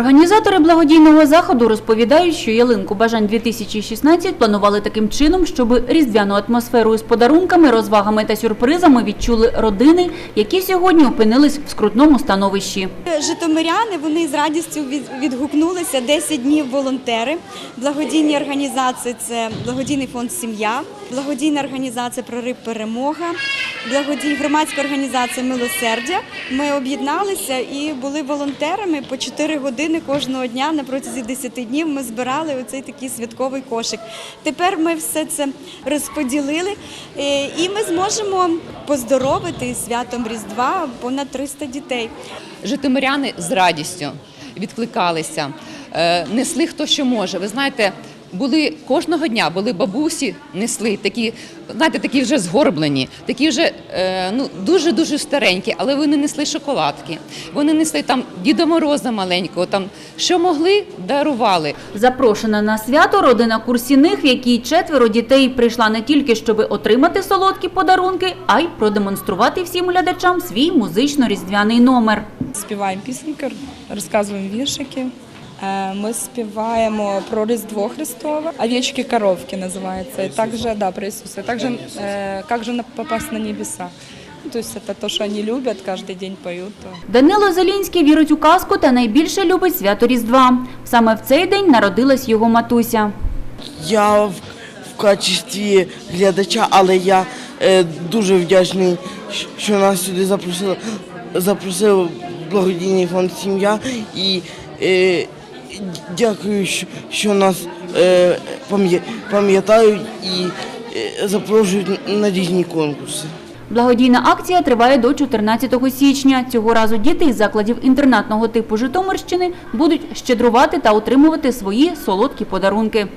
Організатори благодійного заходу розповідають, що ялинку бажань 2016 планували таким чином, щоб різдвяну атмосферу із подарунками, розвагами та сюрпризами відчули родини, які сьогодні опинились в скрутному становищі. Житомиряни вони з радістю відгукнулися 10 днів волонтери. Благодійні організації це благодійний фонд Сім'я, благодійна організація Прорив Перемога, благодійна громадська організація Милосердя. Ми об'єдналися і були волонтерами по 4 години кожного дня на протязі 10 днів. Ми збирали оцей такий святковий кошик. Тепер ми все це розподілили е, і ми зможемо поздоровити святом Різдва понад 300 дітей. Житомиряни з радістю відкликалися, е, несли хто що може. Ви знаєте, були кожного дня були бабусі, несли такі, знаєте, такі вже згорблені, такі вже е, ну дуже дуже старенькі, але вони несли шоколадки. Вони несли там Діда Мороза маленького, там що могли, дарували. Запрошена на свято родина Курсіних, в якій четверо дітей прийшла не тільки, щоб отримати солодкі подарунки, а й продемонструвати всім глядачам свій музично-різдвяний номер. Співаємо пісеньки, розказуємо віршики. Е, Ми співаємо про Різдво Христове, овечки коровки називається. І також, да, про Ісуса. І також, е, як же на- попасть на небеса. Ну, То есть это то, що вони люблять, кожен день поють. Данило Зелінський вірить у казку та найбільше любить свято Різдва. Саме в цей день народилась його матуся. Я в, в качестві глядача, але я е, дуже вдячний, що нас сюди запросили, запросив благодійний фонд сім'я і е, дякую, що, нас е, пам'ятають і е, запрошують на різні конкурси. Благодійна акція триває до 14 січня. Цього разу діти із закладів інтернатного типу Житомирщини будуть щедрувати та отримувати свої солодкі подарунки.